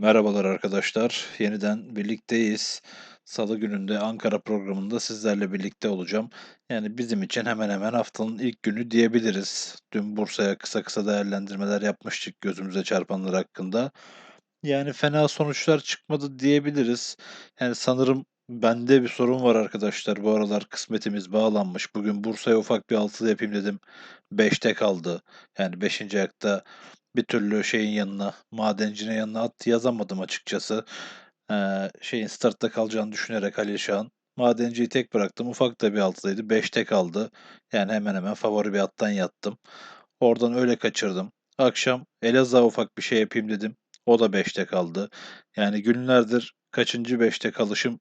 Merhabalar arkadaşlar. Yeniden birlikteyiz. Salı gününde Ankara programında sizlerle birlikte olacağım. Yani bizim için hemen hemen haftanın ilk günü diyebiliriz. Dün Bursa'ya kısa kısa değerlendirmeler yapmıştık gözümüze çarpanlar hakkında. Yani fena sonuçlar çıkmadı diyebiliriz. Yani sanırım bende bir sorun var arkadaşlar. Bu aralar kısmetimiz bağlanmış. Bugün Bursa'ya ufak bir altılı yapayım dedim. 5'te kaldı. Yani 5. ayakta bir türlü şeyin yanına, madencinin yanına at yazamadım açıkçası. Eee, şeyin startta kalacağını düşünerek Halil Şah'ın. Madenciyi tek bıraktım. Ufak da bir altıydı. 5'te kaldı. Yani hemen hemen favori bir attan yattım. Oradan öyle kaçırdım. Akşam Elazığ'a ufak bir şey yapayım dedim. O da 5'te kaldı. Yani günlerdir kaçıncı 5'te kalışım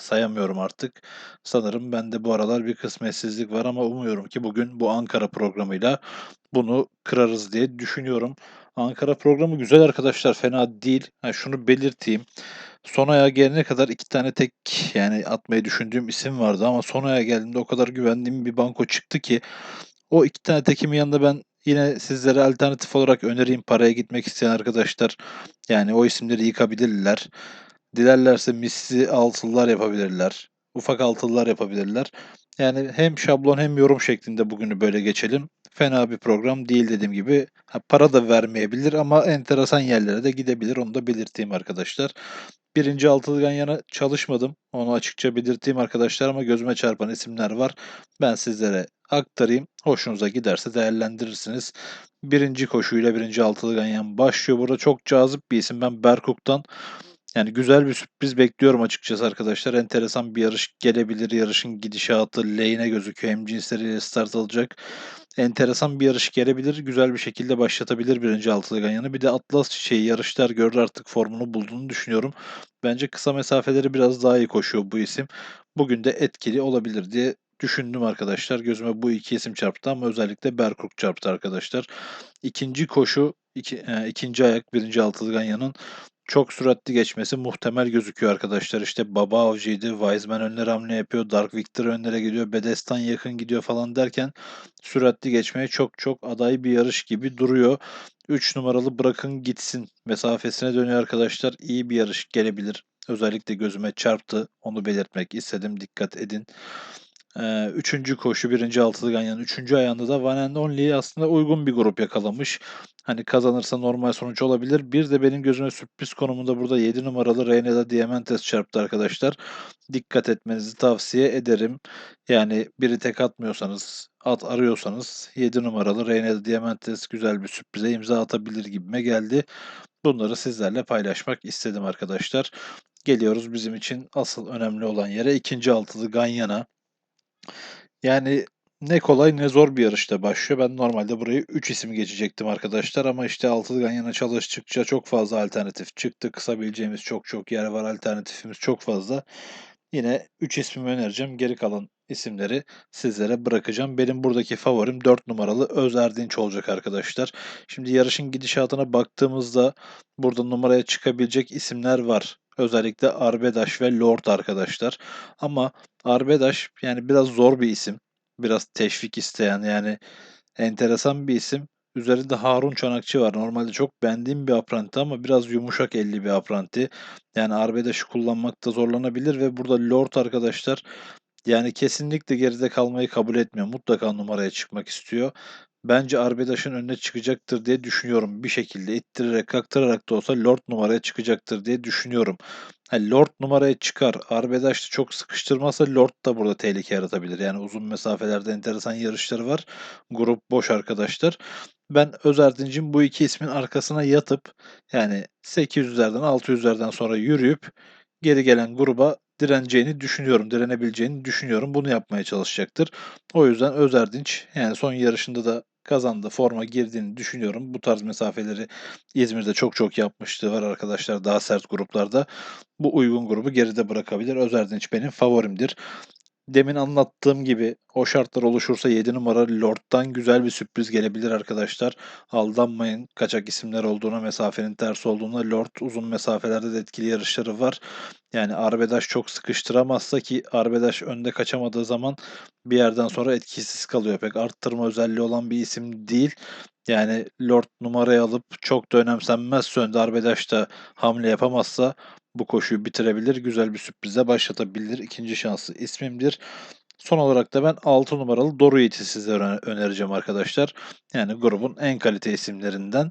sayamıyorum artık. Sanırım bende bu aralar bir kısmetsizlik var ama umuyorum ki bugün bu Ankara programıyla bunu kırarız diye düşünüyorum. Ankara programı güzel arkadaşlar, fena değil. Ha, şunu belirteyim. Son aya gelene kadar iki tane tek yani atmayı düşündüğüm isim vardı ama son aya geldiğimde o kadar güvendiğim bir banko çıktı ki o iki tane tekimin yanında ben yine sizlere alternatif olarak önereyim paraya gitmek isteyen arkadaşlar. Yani o isimleri yıkabilirler. Dilerlerse misli altılılar yapabilirler. Ufak altılılar yapabilirler. Yani hem şablon hem yorum şeklinde bugünü böyle geçelim. Fena bir program değil dediğim gibi. Ha, para da vermeyebilir ama enteresan yerlere de gidebilir. Onu da belirteyim arkadaşlar. Birinci altılı yan yana çalışmadım. Onu açıkça belirteyim arkadaşlar ama gözüme çarpan isimler var. Ben sizlere aktarayım. Hoşunuza giderse değerlendirirsiniz. Birinci koşuyla birinci altılı ganyan başlıyor. Burada çok cazip bir isim. Ben Berkuk'tan yani güzel bir sürpriz bekliyorum açıkçası arkadaşlar. Enteresan bir yarış gelebilir. Yarışın gidişatı lehine gözüküyor. Hem cinsleriyle start alacak. Enteresan bir yarış gelebilir. Güzel bir şekilde başlatabilir birinci altılı ganyanı. Bir de Atlas çiçeği yarışlar görür artık formunu bulduğunu düşünüyorum. Bence kısa mesafeleri biraz daha iyi koşuyor bu isim. Bugün de etkili olabilir diye düşündüm arkadaşlar. Gözüme bu iki isim çarptı ama özellikle Berkuk çarptı arkadaşlar. İkinci koşu, iki, e, ikinci ayak birinci altılı ganyanın çok süratli geçmesi muhtemel gözüküyor arkadaşlar. İşte Baba Avcı'ydı, Wiseman önlere hamle yapıyor, Dark Victor önlere gidiyor, Bedestan yakın gidiyor falan derken süratli geçmeye çok çok aday bir yarış gibi duruyor. 3 numaralı bırakın gitsin mesafesine dönüyor arkadaşlar. İyi bir yarış gelebilir. Özellikle gözüme çarptı. Onu belirtmek istedim. Dikkat edin. Ee, üçüncü koşu birinci altılı ganyanın üçüncü ayağında da One and Only aslında uygun bir grup yakalamış. Hani kazanırsa normal sonuç olabilir. Bir de benim gözüme sürpriz konumunda burada 7 numaralı Reynela Diamantes çarptı arkadaşlar. Dikkat etmenizi tavsiye ederim. Yani biri tek atmıyorsanız, at arıyorsanız 7 numaralı Reynela Diamantes güzel bir sürprize imza atabilir gibime geldi. Bunları sizlerle paylaşmak istedim arkadaşlar. Geliyoruz bizim için asıl önemli olan yere. ikinci altılı Ganyan'a. Yani ne kolay ne zor bir yarışta başlıyor. Ben normalde burayı 3 isim geçecektim arkadaşlar ama işte altılı yana çalıştıkça çok fazla alternatif çıktı. Kısabileceğimiz çok çok yer var. Alternatifimiz çok fazla. Yine 3 ismimi önereceğim. Geri kalan isimleri sizlere bırakacağım. Benim buradaki favorim 4 numaralı Öz Erdinç olacak arkadaşlar. Şimdi yarışın gidişatına baktığımızda burada numaraya çıkabilecek isimler var. Özellikle Arbedaş ve Lord arkadaşlar. Ama Arbedaş yani biraz zor bir isim. Biraz teşvik isteyen yani enteresan bir isim. Üzerinde Harun Çanakçı var. Normalde çok beğendiğim bir apranti ama biraz yumuşak elli bir apranti. Yani Arbedaş'ı kullanmakta zorlanabilir ve burada Lord arkadaşlar yani kesinlikle geride kalmayı kabul etmiyor. Mutlaka numaraya çıkmak istiyor. Bence Arbedaş'ın önüne çıkacaktır diye düşünüyorum. Bir şekilde ittirerek kaktırarak da olsa Lord numaraya çıkacaktır diye düşünüyorum. Yani Lord numaraya çıkar. Arbedaş da çok sıkıştırmazsa Lord da burada tehlike yaratabilir. Yani uzun mesafelerde enteresan yarışları var. Grup boş arkadaşlar. Ben Özerdinc'in bu iki ismin arkasına yatıp yani 800'lerden 600'lerden sonra yürüyüp geri gelen gruba direneceğini düşünüyorum. Direnebileceğini düşünüyorum. Bunu yapmaya çalışacaktır. O yüzden Özerdinç yani son yarışında da kazandı. Forma girdiğini düşünüyorum. Bu tarz mesafeleri İzmir'de çok çok yapmıştı var arkadaşlar daha sert gruplarda. Bu uygun grubu geride bırakabilir. Özerdinç benim favorimdir. Demin anlattığım gibi o şartlar oluşursa 7 numara Lord'dan güzel bir sürpriz gelebilir arkadaşlar. Aldanmayın kaçak isimler olduğuna, mesafenin ters olduğuna. Lord uzun mesafelerde de etkili yarışları var. Yani Arbedaş çok sıkıştıramazsa ki Arbedaş önde kaçamadığı zaman bir yerden sonra etkisiz kalıyor. Pek arttırma özelliği olan bir isim değil. Yani Lord numarayı alıp çok da önemsenmezse Önder Arbedaş da hamle yapamazsa bu koşuyu bitirebilir. Güzel bir sürprize başlatabilir. İkinci şansı ismimdir. Son olarak da ben 6 numaralı Doru Yiğit'i sizlere önereceğim arkadaşlar. Yani grubun en kalite isimlerinden.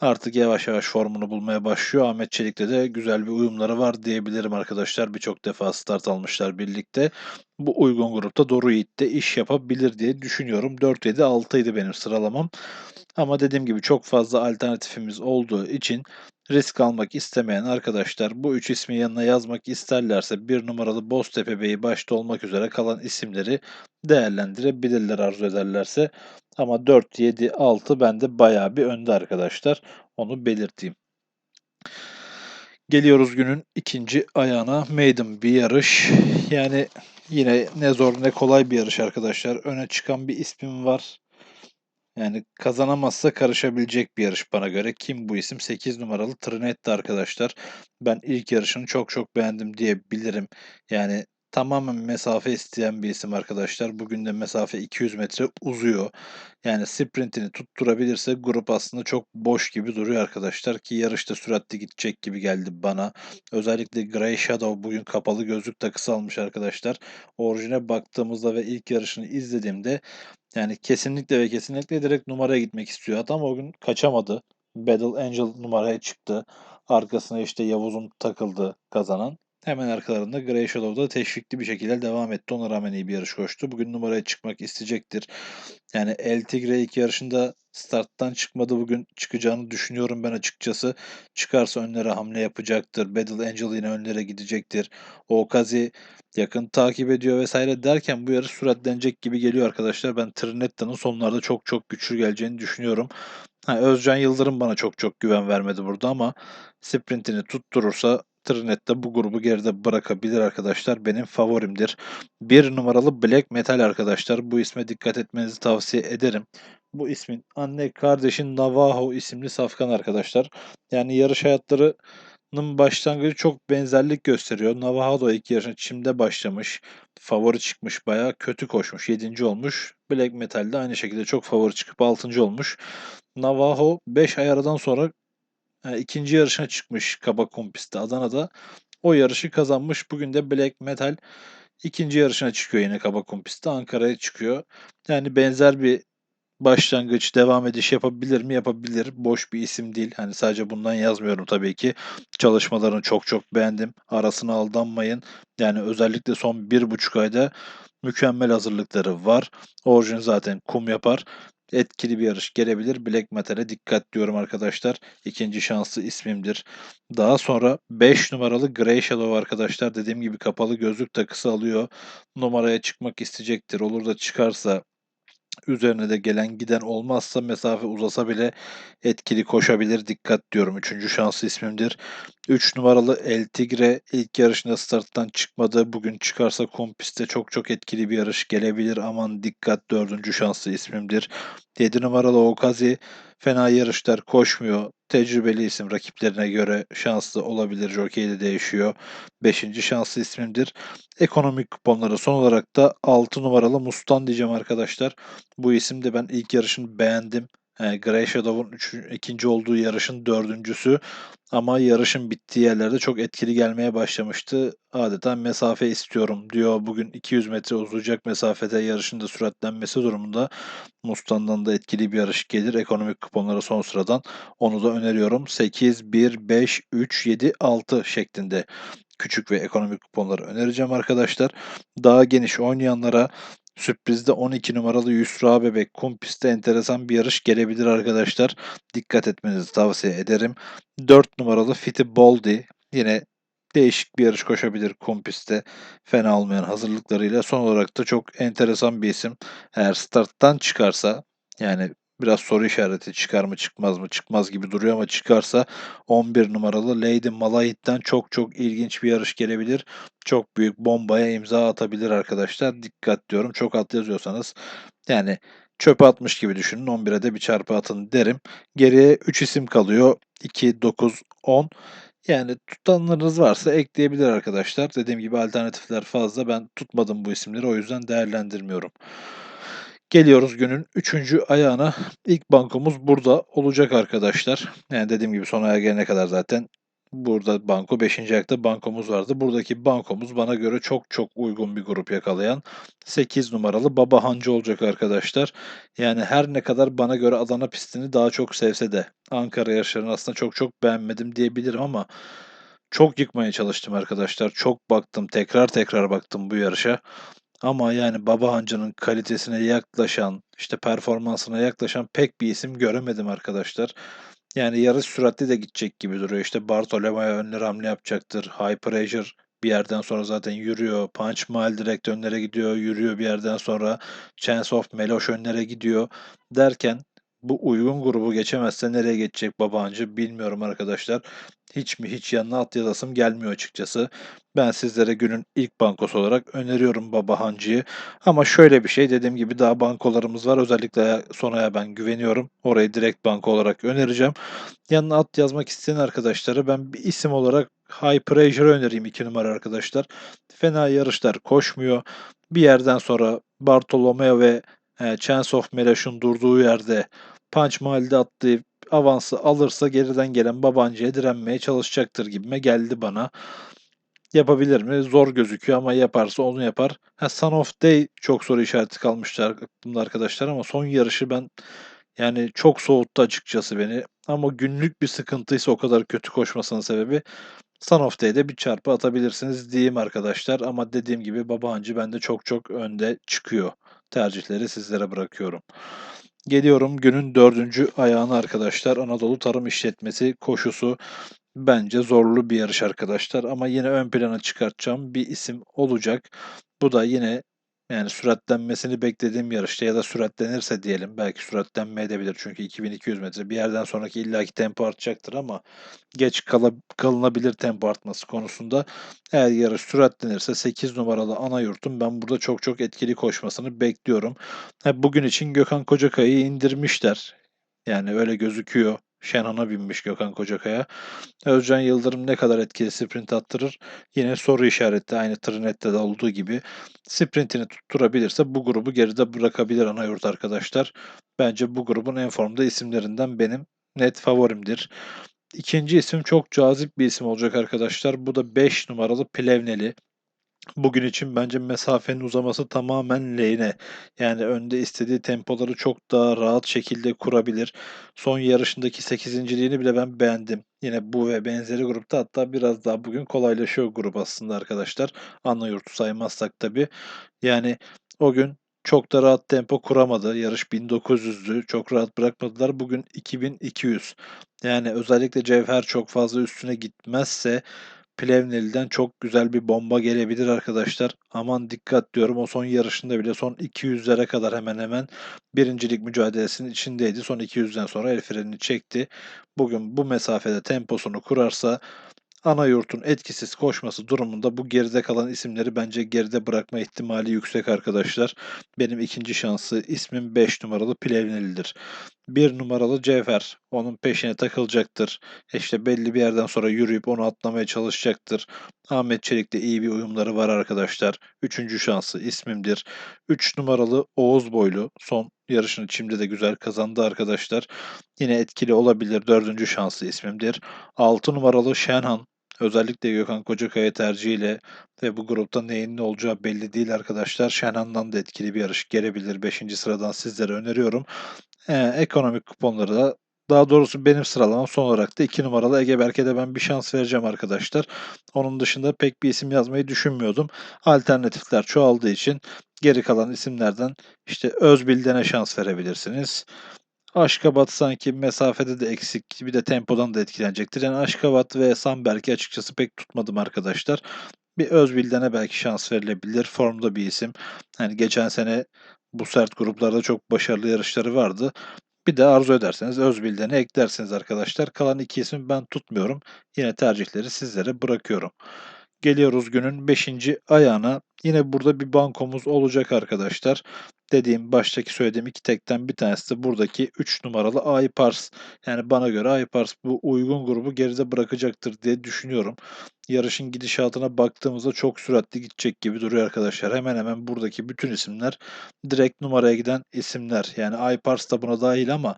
Artık yavaş yavaş formunu bulmaya başlıyor. Ahmet Çelik'le de güzel bir uyumları var diyebilirim arkadaşlar. Birçok defa start almışlar birlikte. Bu uygun grupta Doru Yiğit de iş yapabilir diye düşünüyorum. 4-7-6'ydı benim sıralamam. Ama dediğim gibi çok fazla alternatifimiz olduğu için risk almak istemeyen arkadaşlar bu üç ismi yanına yazmak isterlerse bir numaralı Boztepe Bey'i başta olmak üzere kalan isimleri değerlendirebilirler arzu ederlerse. Ama 4, 7, 6 bende bayağı bir önde arkadaşlar. Onu belirteyim. Geliyoruz günün ikinci ayağına. Maiden bir yarış. Yani yine ne zor ne kolay bir yarış arkadaşlar. Öne çıkan bir ismim var. Yani kazanamazsa karışabilecek bir yarış bana göre. Kim bu isim? 8 numaralı Trinetti arkadaşlar. Ben ilk yarışını çok çok beğendim diyebilirim. Yani tamamen mesafe isteyen bir isim arkadaşlar. Bugün de mesafe 200 metre uzuyor. Yani sprintini tutturabilirse grup aslında çok boş gibi duruyor arkadaşlar ki yarışta süratli gidecek gibi geldi bana. Özellikle Grey Shadow bugün kapalı gözlük takısı almış arkadaşlar. Orijine baktığımızda ve ilk yarışını izlediğimde yani kesinlikle ve kesinlikle direkt numaraya gitmek istiyor. Adam o gün kaçamadı. Battle Angel numaraya çıktı. Arkasına işte Yavuz'un takıldı kazanan. Hemen arkalarında Grey Shadow'da teşvikli bir şekilde devam etti. Ona rağmen iyi bir yarış koştu. Bugün numaraya çıkmak isteyecektir. Yani El Tigre ilk yarışında starttan çıkmadı. Bugün çıkacağını düşünüyorum ben açıkçası. Çıkarsa önlere hamle yapacaktır. Battle Angel yine önlere gidecektir. Okazi yakın takip ediyor vesaire derken bu yarış süratlenecek gibi geliyor arkadaşlar. Ben Trinetta'nın sonlarda çok çok güçlü geleceğini düşünüyorum. Ha, Özcan Yıldırım bana çok çok güven vermedi burada ama sprintini tutturursa Trinet de bu grubu geride bırakabilir arkadaşlar. Benim favorimdir. Bir numaralı Black Metal arkadaşlar. Bu isme dikkat etmenizi tavsiye ederim. Bu ismin anne kardeşin Navajo isimli safkan arkadaşlar. Yani yarış hayatları başlangıcı çok benzerlik gösteriyor. Navajo ilk yarışın çimde başlamış. Favori çıkmış. Bayağı kötü koşmuş. 7. olmuş. Black Metal de aynı şekilde çok favori çıkıp 6. olmuş. Navajo 5 ay aradan sonra yani ikinci yarışına çıkmış Kaba Kompis'te Adana'da. O yarışı kazanmış. Bugün de Black Metal ikinci yarışına çıkıyor yine Kaba Kompis'te Ankara'ya çıkıyor. Yani benzer bir başlangıç, devam ediş yapabilir mi? Yapabilir. Boş bir isim değil. Hani sadece bundan yazmıyorum tabii ki. Çalışmalarını çok çok beğendim. Arasına aldanmayın. Yani özellikle son bir buçuk ayda mükemmel hazırlıkları var. Orijin zaten kum yapar etkili bir yarış gelebilir. Black Metal'e dikkat diyorum arkadaşlar. İkinci şansı ismimdir. Daha sonra 5 numaralı Grey Shadow arkadaşlar. Dediğim gibi kapalı gözlük takısı alıyor. Numaraya çıkmak isteyecektir. Olur da çıkarsa üzerine de gelen giden olmazsa mesafe uzasa bile etkili koşabilir. Dikkat diyorum. Üçüncü şansı ismimdir. 3 numaralı El Tigre ilk yarışında starttan çıkmadı. Bugün çıkarsa kompiste çok çok etkili bir yarış gelebilir. Aman dikkat dördüncü şanslı ismimdir. 7 numaralı Okazi fena yarışlar koşmuyor. Tecrübeli isim rakiplerine göre şanslı olabilir. Jockey de değişiyor. 5. şanslı ismimdir. Ekonomik kuponları son olarak da 6 numaralı Mustan diyeceğim arkadaşlar. Bu isim de ben ilk yarışını beğendim. E, Shadow'un ikinci olduğu yarışın dördüncüsü. Ama yarışın bittiği yerlerde çok etkili gelmeye başlamıştı. Adeta mesafe istiyorum diyor. Bugün 200 metre uzayacak mesafede yarışın da süratlenmesi durumunda Mustang'dan da etkili bir yarış gelir. Ekonomik kuponlara son sıradan onu da öneriyorum. 8, 1, 5, 3, 7, 6 şeklinde küçük ve ekonomik kuponları önereceğim arkadaşlar. Daha geniş oynayanlara Sürprizde 12 numaralı Yusra Bebek kum pistte enteresan bir yarış gelebilir arkadaşlar. Dikkat etmenizi tavsiye ederim. 4 numaralı Fiti Boldi yine değişik bir yarış koşabilir kum pistte. Fena olmayan hazırlıklarıyla. Son olarak da çok enteresan bir isim. Eğer starttan çıkarsa yani biraz soru işareti çıkar mı çıkmaz mı çıkmaz gibi duruyor ama çıkarsa 11 numaralı Lady Malahit'ten çok çok ilginç bir yarış gelebilir. Çok büyük bombaya imza atabilir arkadaşlar. Dikkat diyorum. Çok alt yazıyorsanız yani çöpe atmış gibi düşünün. 11'e de bir çarpı atın derim. Geriye 3 isim kalıyor. 2, 9, 10. Yani tutanlarınız varsa ekleyebilir arkadaşlar. Dediğim gibi alternatifler fazla. Ben tutmadım bu isimleri o yüzden değerlendirmiyorum. Geliyoruz günün 3. ayağına. İlk bankomuz burada olacak arkadaşlar. Yani dediğim gibi son aya gelene kadar zaten burada banko 5. ayakta bankomuz vardı. Buradaki bankomuz bana göre çok çok uygun bir grup yakalayan 8 numaralı Baba Hancı olacak arkadaşlar. Yani her ne kadar bana göre Adana pistini daha çok sevse de Ankara yarışlarını aslında çok çok beğenmedim diyebilirim ama çok yıkmaya çalıştım arkadaşlar. Çok baktım, tekrar tekrar baktım bu yarışa. Ama yani Baba Hancı'nın kalitesine yaklaşan, işte performansına yaklaşan pek bir isim göremedim arkadaşlar. Yani yarış süratli de gidecek gibi duruyor. İşte Bartolomeo'ya önlere hamle yapacaktır. High Pressure bir yerden sonra zaten yürüyor. Punch Mile direkt önlere gidiyor. Yürüyor bir yerden sonra. Chance of Meloş önlere gidiyor. Derken bu uygun grubu geçemezse nereye geçecek Babancı bilmiyorum arkadaşlar. Hiç mi hiç yanına at yazasım gelmiyor açıkçası. Ben sizlere günün ilk bankosu olarak öneriyorum Baba Hancı'yı. Ama şöyle bir şey dediğim gibi daha bankolarımız var. Özellikle sonaya ben güveniyorum. Orayı direkt banko olarak önereceğim. Yanına at yazmak isteyen arkadaşlara ben bir isim olarak High Pressure önereyim 2 numara arkadaşlar. Fena yarışlar koşmuyor. Bir yerden sonra Bartolomeo ve e, Chance of Meloş'un durduğu yerde Punch Mahal'de attığı avansı alırsa geriden gelen Babancı'ya direnmeye çalışacaktır gibime geldi bana. Yapabilir mi? Zor gözüküyor ama yaparsa onu yapar. Ha, Son of Day çok soru işareti kalmıştı aklımda arkadaşlar ama son yarışı ben yani çok soğuttu açıkçası beni. Ama günlük bir sıkıntıysa o kadar kötü koşmasının sebebi Son of Day'de bir çarpı atabilirsiniz diyeyim arkadaşlar. Ama dediğim gibi Babancı bende çok çok önde çıkıyor. Tercihleri sizlere bırakıyorum. Geliyorum günün dördüncü ayağına arkadaşlar. Anadolu Tarım İşletmesi koşusu. Bence zorlu bir yarış arkadaşlar ama yine ön plana çıkartacağım bir isim olacak. Bu da yine yani süratlenmesini beklediğim yarışta ya da süratlenirse diyelim belki süratlenmeyebilir çünkü 2200 metre bir yerden sonraki illaki tempo artacaktır ama geç kala, kalınabilir tempo artması konusunda eğer yarış süratlenirse 8 numaralı ana yurtun ben burada çok çok etkili koşmasını bekliyorum. Bugün için Gökhan Kocakay'ı indirmişler. Yani öyle gözüküyor. Şenon'a binmiş Gökhan Kocakaya. Özcan Yıldırım ne kadar etkili sprint attırır? Yine soru işareti aynı Trinet'te de olduğu gibi. Sprintini tutturabilirse bu grubu geride bırakabilir ana yurt arkadaşlar. Bence bu grubun en formda isimlerinden benim net favorimdir. İkinci isim çok cazip bir isim olacak arkadaşlar. Bu da 5 numaralı Plevneli. Bugün için bence mesafenin uzaması tamamen lehine. Yani önde istediği tempoları çok daha rahat şekilde kurabilir. Son yarışındaki 8.liğini bile ben beğendim. Yine bu ve benzeri grupta hatta biraz daha bugün kolaylaşıyor grup aslında arkadaşlar. Ana yurtu saymazsak tabii. Yani o gün çok da rahat tempo kuramadı. Yarış 1900'dü. Çok rahat bırakmadılar. Bugün 2200. Yani özellikle Cevher çok fazla üstüne gitmezse Plevneli'den çok güzel bir bomba gelebilir arkadaşlar. Aman dikkat diyorum o son yarışında bile son 200'lere kadar hemen hemen birincilik mücadelesinin içindeydi. Son 200'den sonra el frenini çekti. Bugün bu mesafede temposunu kurarsa ana yurtun etkisiz koşması durumunda bu geride kalan isimleri bence geride bırakma ihtimali yüksek arkadaşlar. Benim ikinci şansı ismim 5 numaralı Plevneli'dir. 1 numaralı Cevher onun peşine takılacaktır. İşte belli bir yerden sonra yürüyüp onu atlamaya çalışacaktır. Ahmet Çelik'le iyi bir uyumları var arkadaşlar. Üçüncü şansı ismimdir. 3 numaralı Oğuz Boylu son yarışını Çim'de de güzel kazandı arkadaşlar. Yine etkili olabilir. Dördüncü şansı ismimdir. 6 numaralı Şenhan Özellikle Gökhan Kocakaya tercihiyle ve bu grupta neyin ne olacağı belli değil arkadaşlar. Şenhan'dan da etkili bir yarış gelebilir. 5. sıradan sizlere öneriyorum. Ee, ekonomik kuponları da daha doğrusu benim sıralamam son olarak da 2 numaralı Ege Berk'e de ben bir şans vereceğim arkadaşlar. Onun dışında pek bir isim yazmayı düşünmüyordum. Alternatifler çoğaldığı için geri kalan isimlerden işte Özbilden'e şans verebilirsiniz. Aşkabat sanki mesafede de eksik bir de tempodan da etkilenecektir. Yani Aşkabat ve Samberg'i açıkçası pek tutmadım arkadaşlar. Bir Özbilden'e belki şans verilebilir. Formda bir isim. Yani geçen sene bu sert gruplarda çok başarılı yarışları vardı. Bir de arzu ederseniz Özbilden'i eklersiniz arkadaşlar. Kalan iki isim ben tutmuyorum. Yine tercihleri sizlere bırakıyorum. Geliyoruz günün 5. ayağına. Yine burada bir bankomuz olacak arkadaşlar. Dediğim baştaki söylediğim iki tekten bir tanesi de buradaki 3 numaralı Aypars. Yani bana göre Aypars bu uygun grubu geride bırakacaktır diye düşünüyorum. yarışın gidişatına baktığımızda çok süratli gidecek gibi duruyor arkadaşlar. Hemen hemen buradaki bütün isimler direkt numaraya giden isimler. Yani iPars da buna dahil ama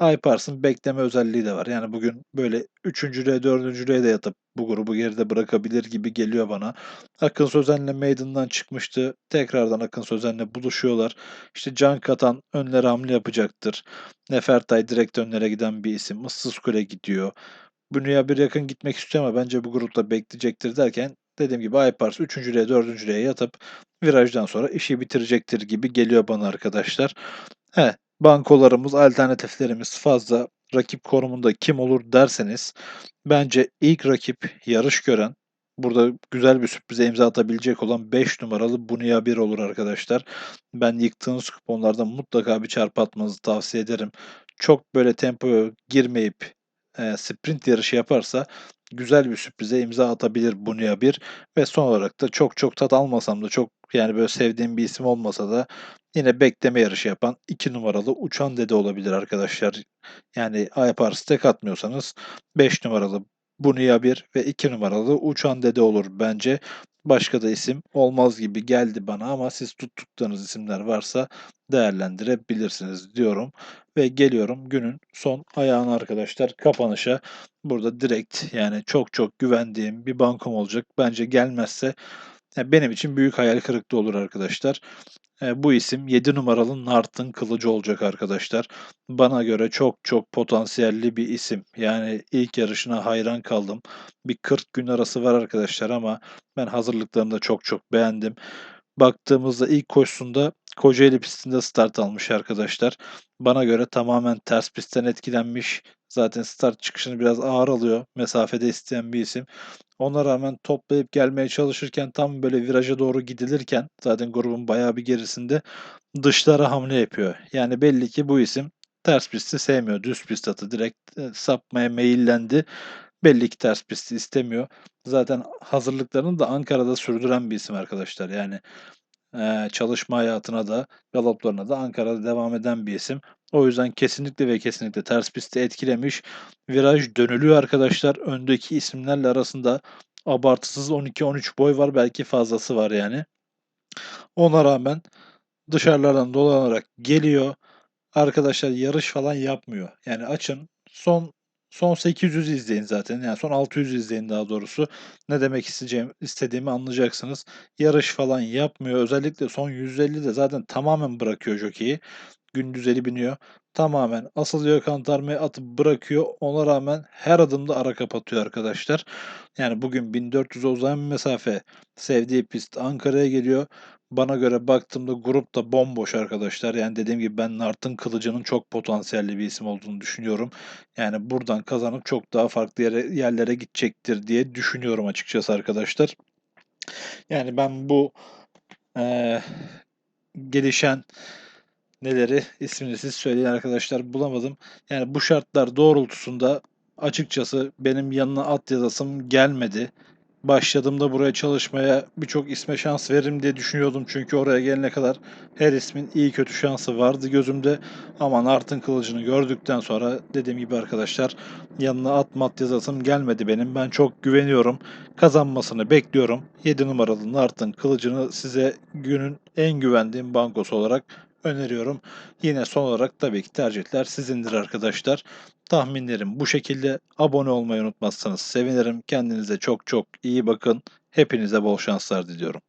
iPars'ın bekleme özelliği de var. Yani bugün böyle 3.lüğe 4.lüğe de yatıp bu grubu geride bırakabilir gibi geliyor bana. Akın Sözen'le Maiden'dan çıkmıştı. Tekrardan Akın Sözen'le buluşuyorlar. İşte Can Katan önlere hamle yapacaktır. Nefertay direkt önlere giden bir isim. Issız Kule gidiyor. Bunu'ya bir yakın gitmek istiyor ama bence bu grupta bekleyecektir derken dediğim gibi Aypars 3. liraya 4. liraya yatıp virajdan sonra işi bitirecektir gibi geliyor bana arkadaşlar. He, bankolarımız, alternatiflerimiz fazla. Rakip konumunda kim olur derseniz bence ilk rakip yarış gören burada güzel bir sürprize imza atabilecek olan 5 numaralı Bunia 1 olur arkadaşlar. Ben yıktığınız kuponlardan mutlaka bir çarpı atmanızı tavsiye ederim. Çok böyle tempoya girmeyip e, sprint yarışı yaparsa güzel bir sürprize imza atabilir Bunia 1 ve son olarak da çok çok tat almasam da çok yani böyle sevdiğim bir isim olmasa da yine bekleme yarışı yapan 2 numaralı Uçan Dede olabilir arkadaşlar. Yani Aypars tek atmıyorsanız 5 numaralı Bunia 1 ve 2 numaralı Uçan Dede olur bence. Başka da isim olmaz gibi geldi bana ama siz tuttuklarınız isimler varsa değerlendirebilirsiniz diyorum. Ve geliyorum günün son ayağına arkadaşlar kapanışa. Burada direkt yani çok çok güvendiğim bir bankom olacak. Bence gelmezse benim için büyük hayal kırıklığı olur arkadaşlar. Bu isim 7 numaralı Nart'ın kılıcı olacak arkadaşlar. Bana göre çok çok potansiyelli bir isim. Yani ilk yarışına hayran kaldım. Bir 40 gün arası var arkadaşlar ama ben hazırlıklarını da çok çok beğendim. Baktığımızda ilk koşusunda Kocaeli pistinde start almış arkadaşlar. Bana göre tamamen ters pistten etkilenmiş. Zaten start çıkışını biraz ağır alıyor. Mesafede isteyen bir isim. Ona rağmen toplayıp gelmeye çalışırken tam böyle viraja doğru gidilirken zaten grubun bayağı bir gerisinde dışlara hamle yapıyor. Yani belli ki bu isim ters pisti sevmiyor. Düz pist atı direkt e, sapmaya meyillendi. Belli ki ters pisti istemiyor. Zaten hazırlıklarını da Ankara'da sürdüren bir isim arkadaşlar. Yani e, çalışma hayatına da galoplarına da Ankara'da devam eden bir isim. O yüzden kesinlikle ve kesinlikle ters pisti etkilemiş. Viraj dönülüyor arkadaşlar. Öndeki isimlerle arasında abartısız 12-13 boy var. Belki fazlası var yani. Ona rağmen dışarılardan dolanarak geliyor. Arkadaşlar yarış falan yapmıyor. Yani açın son son 800 izleyin zaten. Yani son 600 izleyin daha doğrusu. Ne demek isteyeceğim istediğimi anlayacaksınız. Yarış falan yapmıyor. Özellikle son 150 de zaten tamamen bırakıyor jokeyi gündüzeli biniyor. Tamamen asılıyor kantarmayı atıp bırakıyor. Ona rağmen her adımda ara kapatıyor arkadaşlar. Yani bugün 1400 uzayan mesafe sevdiği pist Ankara'ya geliyor. Bana göre baktığımda grup da bomboş arkadaşlar. Yani dediğim gibi ben Nart'ın kılıcının çok potansiyelli bir isim olduğunu düşünüyorum. Yani buradan kazanıp çok daha farklı yere, yerlere gidecektir diye düşünüyorum açıkçası arkadaşlar. Yani ben bu e, gelişen neleri ismini siz söyleyin arkadaşlar bulamadım. Yani bu şartlar doğrultusunda açıkçası benim yanına at yazasım gelmedi başladığımda buraya çalışmaya birçok isme şans veririm diye düşünüyordum. Çünkü oraya gelene kadar her ismin iyi kötü şansı vardı gözümde. Ama Nart'ın kılıcını gördükten sonra dediğim gibi arkadaşlar yanına at mat yazasım gelmedi benim. Ben çok güveniyorum. Kazanmasını bekliyorum. 7 numaralı Nart'ın kılıcını size günün en güvendiğim bankosu olarak öneriyorum. Yine son olarak tabii ki tercihler sizindir arkadaşlar. Tahminlerim bu şekilde. Abone olmayı unutmazsanız sevinirim. Kendinize çok çok iyi bakın. Hepinize bol şanslar diliyorum.